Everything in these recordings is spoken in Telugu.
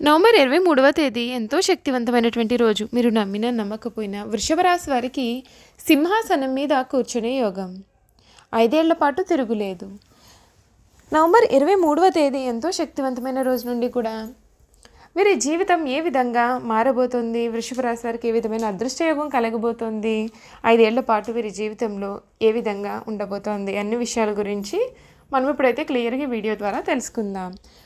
నవంబర్ ఇరవై మూడవ తేదీ ఎంతో శక్తివంతమైనటువంటి రోజు. మీరు నమ్మిన నమ్మకపోయినా వృషభరాశి వారికి సింహాసనం మీద కూర్చునే యోగం. ఐదేళ్ళ పాటు తిరుగులేదు. నవంబర్ ఇరవై మూడవ తేదీ ఎంతో శక్తివంతమైన రోజు నుండి కూడా వీరి జీవితం ఏ విధంగా మారబోతుంది? వృషభ రాశి వారికి ఏ విధమైన అదృష్టయోగం కలగబోతోంది? ఐదేళ్ళ పాటు వీరి జీవితంలో ఏ విధంగా ఉండబోతోంది? అన్ని విషయాల గురించి మనం ఇప్పుడైతే క్లియర్గా వీడియో ద్వారా తెలుసుకుందాం.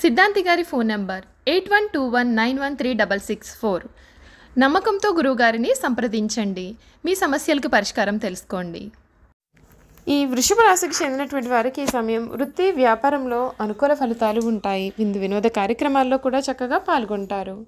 సిద్ధాంతి గారి phone number eight one two one nine one three double six four. నమ్మకంతో గురువుగారిని సంప్రదించండి. మీ సమస్యలకు పరిష్కారం తెలుసుకోండి. ఈ వృషభ రాశికి చెందినటువంటి వారికి ఈ సమయం వృత్తి వ్యాపారంలో అనుకూల ఫలితాలు ఉంటాయి. విందు వినోద కార్యక్రమాల్లో కూడా చక్కగా పాల్గొంటారు.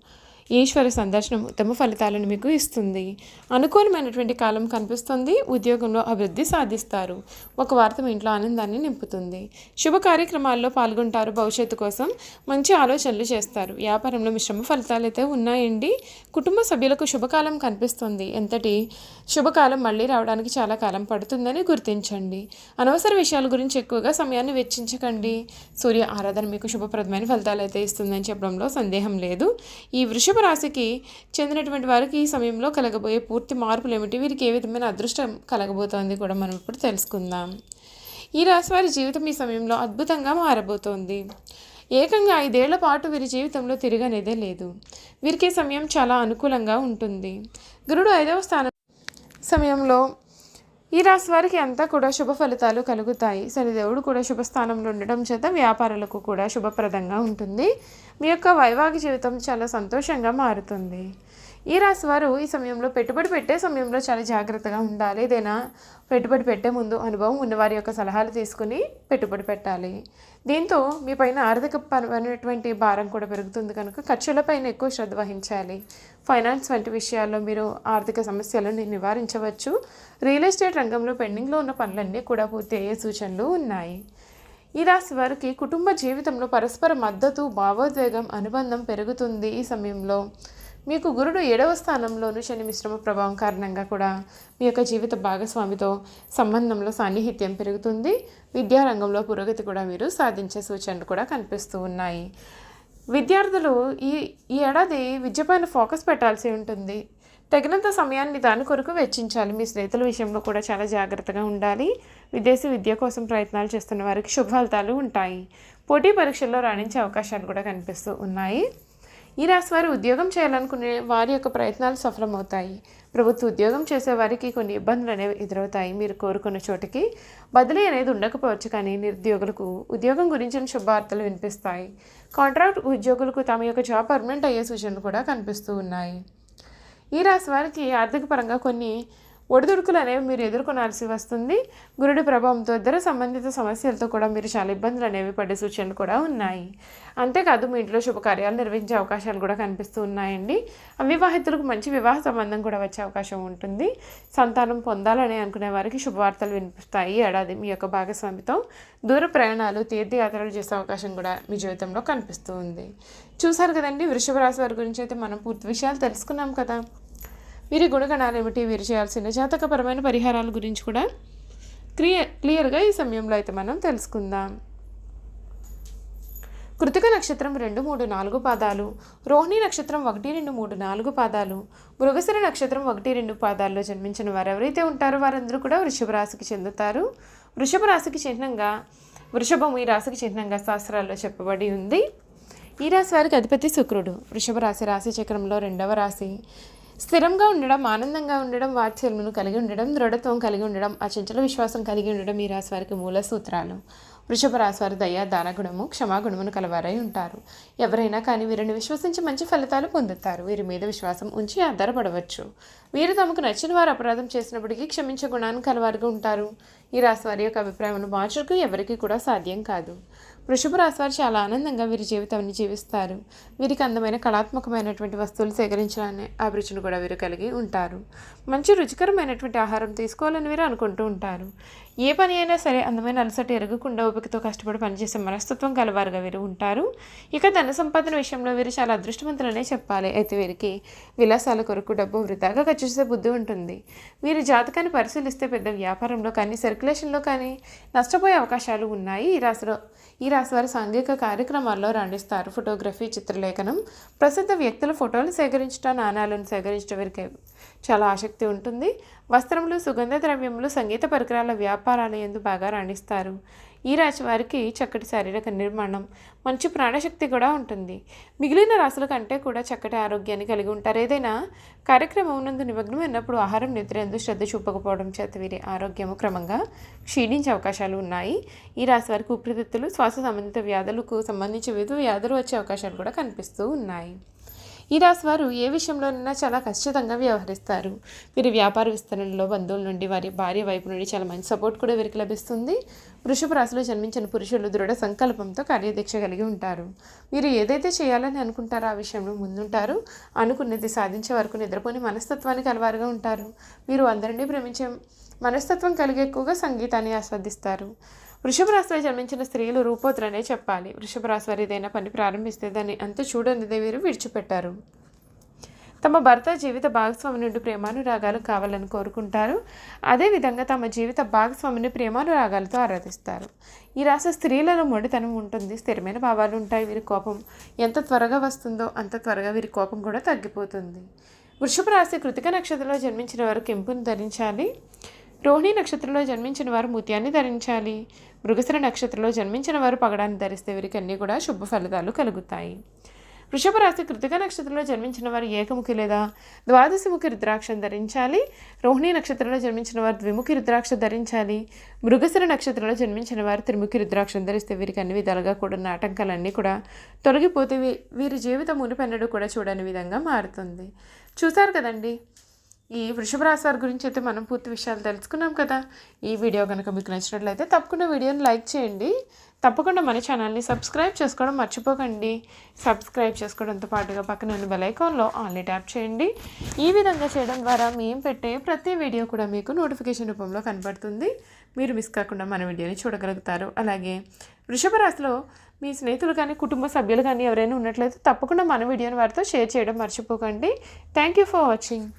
ఈశ్వర సందర్శనం ఉత్తమ ఫలితాలను మీకు ఇస్తుంది. అనుకూలమైనటువంటి కాలం కనిపిస్తుంది. ఉద్యోగంలో అభివృద్ధి సాధిస్తారు. ఒక వార్త మీ ఇంట్లో ఆనందాన్ని నింపుతుంది. శుభ కార్యక్రమాల్లో పాల్గొంటారు. భవిష్యత్తు కోసం మంచి ఆలోచనలు చేస్తారు. వ్యాపారంలో మిశ్రమ ఫలితాలు అయితే ఉన్నాయండి. కుటుంబ సభ్యులకు శుభకాలం కనిపిస్తుంది. ఎంతటి శుభకాలం మళ్ళీ రావడానికి చాలా కాలం పడుతుందని గుర్తించండి. అనవసర విషయాల గురించి ఎక్కువగా సమయాన్ని వెచ్చించకండి. సూర్య ఆరాధన మీకు శుభప్రదమైన ఫలితాలు అయితే ఇస్తుందని చెప్పడంలో సందేహం లేదు. ఈ వృషభ రాశికి చెందినటువంటి వారికి ఈ సమయంలో కలగబోయే పూర్తి మార్పులు ఏమిటి వీరికి ఏ విధమైన అదృష్టం కలగబోతోంది కూడా మనం ఇప్పుడు తెలుసుకుందాం. ఈ రాశి వారి జీవితం ఈ సమయంలో అద్భుతంగా మారబోతోంది. ఏకంగా ఐదేళ్ళ పాటు వీరి జీవితంలో తిరగనేదే లేదు. వీరికి సమయం చాలా అనుకూలంగా ఉంటుంది. గురుడు ఐదవ స్థానం సమయంలో ఈ రాశి వారికి అంతా కూడా శుభ ఫలితాలు కలుగుతాయి. శనిదేవుడు కూడా శుభస్థానంలో ఉండడం చేత వ్యాపారులకు కూడా శుభప్రదంగా ఉంటుంది. మీ యొక్క వైవాహిక జీవితం చాలా సంతోషంగా మారుతుంది. ఈ రాశి వారు ఈ సమయంలో పెట్టుబడి పెట్టే సమయంలో చాలా జాగ్రత్తగా ఉండాలి. ఏదైనా పెట్టుబడి పెట్టే ముందు అనుభవం ఉన్నవారి యొక్క సలహాలు తీసుకుని పెట్టుబడి పెట్టాలి. దీంతో మీ పైన ఆర్థిక పరమైనటువంటి భారం కూడా పెరుగుతుంది కనుక ఖర్చులపైన ఎక్కువ శ్రద్ధ వహించాలి. ఫైనాన్స్ వంటి విషయాల్లో మీరు ఆర్థిక సమస్యలను నివారించవచ్చు. రియల్ ఎస్టేట్ రంగంలో పెండింగ్లో ఉన్న పనులన్నీ కూడా పూర్తి అయ్యే సూచనలు ఉన్నాయి. ఈ రాశి వారికి కుటుంబ జీవితంలో పరస్పర మద్దతు భావోద్వేగం అనుబంధం పెరుగుతుంది ఈ సమయంలో. మీకు గురుడు ఏడవ స్థానంలోను శని మిశ్రమ ప్రభావం కారణంగా కూడా మీ యొక్క జీవిత భాగస్వామితో సంబంధంలో సాన్నిహిత్యం పెరుగుతుంది. విద్యారంగంలో పురోగతి కూడా మీరు సాధించే సూచనలు కూడా కనిపిస్తూ ఉన్నాయి. విద్యార్థులు ఈ ఈ ఏడాది విద్యపైన ఫోకస్ పెట్టాల్సి ఉంటుంది. తగినంత సమయాన్ని దాని కొరకు వెచ్చించాలి. మీ స్నేహితుల విషయంలో కూడా చాలా జాగ్రత్తగా ఉండాలి. విదేశీ విద్య కోసం ప్రయత్నాలు చేస్తున్న వారికి శుభ ఫలితాలు ఉంటాయి. పోటీ పరీక్షల్లో రాణించే అవకాశాలు కూడా కనిపిస్తూ ఉన్నాయి. ఈ రాశి వారు ఉద్యోగం చేయాలనుకునే వారి యొక్క ప్రయత్నాలు సఫలమవుతాయి. ప్రభుత్వ ఉద్యోగం చేసే వారికి కొన్ని ఇబ్బందులు అనేవి ఎదురవుతాయి. మీరు కోరుకున్న చోటికి బదిలీ అనేది ఉండకపోవచ్చు కానీ నిరుద్యోగులకు ఉద్యోగం గురించిన శుభవార్తలు వినిపిస్తాయి. కాంట్రాక్ట్ ఉద్యోగులకు తమ యొక్క జాబ్ పర్మనెంట్ అయ్యే సూచనలు కూడా కనిపిస్తూ ఉన్నాయి. ఈ రాశి వారికి ఆర్థిక పరంగా కొన్ని ఒడిదుడుకులు అనేవి మీరు ఎదుర్కొనాల్సి వస్తుంది. గురుడి ప్రభావంతో ఇద్దరు సంబంధిత సమస్యలతో కూడా మీరు చాలా ఇబ్బందులు అనేవి పడే సూచనలు కూడా ఉన్నాయి. అంతేకాదు మీ ఇంట్లో శుభకార్యాలు నిర్వహించే అవకాశాలు కూడా కనిపిస్తూ ఉన్నాయండి. అవివాహితులకు మంచి వివాహ సంబంధం కూడా వచ్చే అవకాశం ఉంటుంది. సంతానం పొందాలని అనుకునే వారికి శుభవార్తలు వినిపిస్తాయి. ఏడాది మీ యొక్క భాగస్వామితో దూర ప్రయాణాలు తీర్థయాత్రలు చేసే అవకాశం కూడా మీ జీవితంలో కనిపిస్తూ ఉంది. చూసారు కదండి వృషభ రాశి వారి గురించి అయితే మనం పూర్తి విషయాలు తెలుసుకున్నాం కదా. వీరి గుణగణాలు ఏమిటి వీరు చేయాల్సిన జాతకపరమైన పరిహారాల గురించి కూడా క్లియర్ క్లియర్గా ఈ సమయంలో అయితే మనం తెలుసుకుందాం. కృతిక నక్షత్రం రెండు మూడు నాలుగు పాదాలు. రోహిణి నక్షత్రం ఒకటి రెండు మూడు నాలుగు పాదాలు. మృగశిర నక్షత్రం ఒకటి రెండు పాదాల్లో జన్మించిన వారు ఎవరైతే ఉంటారో వారందరూ కూడా వృషభ రాశికి చెందుతారు. వృషభ రాశికి చిహ్నంగా వృషభం ఈ రాశికి చిహ్నంగా శాస్త్రాల్లో చెప్పబడి ఉంది. ఈ రాశి వారికి అధిపతి శుక్రుడు. వృషభ రాశి రాశి చక్రంలో రెండవ రాశి. స్థిరంగా ఉండడం ఆనందంగా ఉండడం వాత్సల్యమును కలిగి ఉండడం దృఢత్వం కలిగి ఉండడం అచంచల విశ్వాసం కలిగి ఉండడం ఈ రాశి వారికి మూల సూత్రాలు. వృషభ రాశివారు దయ దయ దానగుణము క్షమాగుణమును కలవారై ఉంటారు. ఎవరైనా కానీ వీరిని విశ్వసించి మంచి ఫలితాలు పొందుతారు. వీరి మీద విశ్వాసం ఉంచి ఆధారపడవచ్చు. వీరు తమకు నచ్చిన వారు అపరాధం చేసినప్పటికీ క్షమించే గుణాన్ని కలవారుగా ఉంటారు. ఈ రాశి వారి యొక్క అభిప్రాయం మార్చకు ఎవరికీ కూడా సాధ్యం కాదు. వృషభ రాశి వారు చాలా ఆనందంగా వీరి జీవితాన్ని జీవిస్తారు. వీరికి అందమైన కళాత్మకమైనటువంటి వస్తువులు సేకరించాలనే అభిరుచిని కూడా వీరు కలిగి ఉంటారు. మంచి రుచికరమైనటువంటి ఆహారం తీసుకోవాలని వీరు అనుకుంటూ ఉంటారు. ఏ పని అయినా సరే అందమైన అలసట ఎరగకుండా ఓపికతో కష్టపడి పనిచేసే మనస్తత్వం కలవారుగా వీరు ఉంటారు. ఇక ధన సంపాదన విషయంలో వీరు చాలా అదృష్టవంతులనే చెప్పాలి. అయితే వీరికి విలాసాల కొరకు డబ్బు వృధాగా ఖర్చు చేసే బుద్ధి ఉంటుంది. వీరి జాతకాన్ని పరిశీలిస్తే పెద్ద వ్యాపారంలో కానీ సర్క్యులేషన్లో కానీ నష్టపోయే అవకాశాలు ఉన్నాయి. ఈ రాశిలో ఈ రాశి వారు సాంఘిక కార్యక్రమాల్లో రాణిస్తారు. ఫోటోగ్రఫీ చిత్రలేఖనం ప్రసిద్ధ వ్యక్తుల ఫోటోలు సేకరించడం నాణాలను సేకరించడం వీరికి చాలా ఆసక్తి ఉంటుంది. వస్త్రములు సుగంధ ద్రవ్యములు సంగీత పరికరాల వ్యాపారాలు ఎందు బాగా రాణిస్తారు? ఈ రాశి వారికి చక్కటి శారీరక నిర్మాణం మంచి ప్రాణశక్తి కూడా ఉంటుంది. మిగిలిన రాశుల కంటే కూడా చక్కటి ఆరోగ్యాన్ని కలిగి ఉంటారు. ఏదైనా కార్యక్రమం నందు నిమగ్నమైనప్పుడు ఆహారం నిద్ర ఎందు శ్రద్ధ చూపకపోవడం చేత వీరి ఆరోగ్యము క్రమంగా క్షీణించే అవకాశాలు ఉన్నాయి. ఈ రాశి వారికి ఊపిరితిత్తులు శ్వాస సంబంధిత వ్యాధులకు సంబంధించి వివిధ వ్యాధులు వచ్చే అవకాశాలు కూడా కనిపిస్తూ ఉన్నాయి. ఈ రాశి వారు ఏ విషయంలోనైనా చాలా ఖచ్చితంగా వ్యవహరిస్తారు. వీరి వ్యాపార విస్తరణలో బంధువుల నుండి వారి భార్య వైపు నుండి చాలా మంచి సపోర్ట్ కూడా వీరికి లభిస్తుంది. వృషభ రాశిలో జన్మించిన పురుషులు దృఢ సంకల్పంతో కార్యదీక్ష కలిగి ఉంటారు. మీరు ఏదైతే చేయాలని అనుకుంటారో ఆ విషయంలో ముందుంటారు. అనుకున్నది సాధించే వరకు నిద్రపోని మనస్తత్వానికి అలవారుగా ఉంటారు. మీరు అందరినీ ప్రేమించే మనస్తత్వం కలిగి ఎక్కువగా సంగీతాన్ని ఆస్వాదిస్తారు. వృషభ రాశిలో జన్మించిన స్త్రీలు రూపోతులనే చెప్పాలి. వృషభ రాశి వారు ఏదైనా పని ప్రారంభిస్తే దాన్ని అంత చూడనిదే వీరు విడిచిపెట్టారు. తమ భర్త జీవిత భాగస్వామి నుండి ప్రేమానురాగాలు కావాలని కోరుకుంటారు. అదేవిధంగా తమ జీవిత భాగస్వామిని ప్రేమానురాగాలతో ఆరాధిస్తారు. ఈ రాశి స్త్రీలలో మొండితనం ఉంటుంది స్థిరమైన భావాలు ఉంటాయి. వీరి కోపం ఎంత త్వరగా వస్తుందో అంత త్వరగా వీరి కోపం కూడా తగ్గిపోతుంది. వృషభ రాశి కృతిక నక్షత్రంలో జన్మించిన వారు కెంపును ధరించాలి. రోహిణి నక్షత్రంలో జన్మించిన వారు ముత్యాన్ని ధరించాలి. మృగశిర నక్షత్రంలో జన్మించిన వారు పగడాన్ని ధరిస్తే వీరికి అన్నీ కూడా శుభ ఫలితాలు కలుగుతాయి. వృషభ రాశి కృతిక నక్షత్రంలో జన్మించిన వారు ఏకముఖి లేదా ద్వాదశముఖి రుద్రాక్షం ధరించాలి. రోహిణి నక్షత్రంలో జన్మించిన వారు ద్విముఖి రుద్రాక్ష ధరించాలి. మృగశిర నక్షత్రంలో జన్మించిన వారు త్రిముఖి రుద్రాక్షం ధరిస్తే వీరికి అన్ని విధాలుగా కూడిన ఆటంకాలన్నీ కూడా తొలగిపోతే వీరి జీవితం మునిపెన్నడు కూడా చూడని విధంగా మారుతుంది. చూసారు కదండి? ఈ వృషభ రాశి వారి గురించి అయితే మనం పూర్తి విషయాలు తెలుసుకున్నాం కదా. ఈ వీడియో కనుక మీకు నచ్చినట్లయితే తప్పకుండా వీడియోని లైక్ చేయండి. తప్పకుండా మన ఛానల్ని సబ్స్క్రైబ్ చేసుకోవడం మర్చిపోకండి. సబ్స్క్రైబ్ చేసుకోవడంతో పాటుగా పక్కన ఉన్న బెల్ ఐకాన్లో ఆన్లీ ట్యాప్ చేయండి. ఈ విధంగా చేయడం ద్వారా మేము పెట్టే ప్రతి వీడియో కూడా మీకు నోటిఫికేషన్ రూపంలో కనబడుతుంది. మీరు మిస్ కాకుండా మన వీడియోని చూడగలుగుతారు. అలాగే వృషభ రాశిలో మీ స్నేహితులు కానీ కుటుంబ సభ్యులు కానీ ఎవరైనా ఉన్నట్లయితే తప్పకుండా మన వీడియోని వారితో షేర్ చేయడం మర్చిపోకండి. Thank you for watching.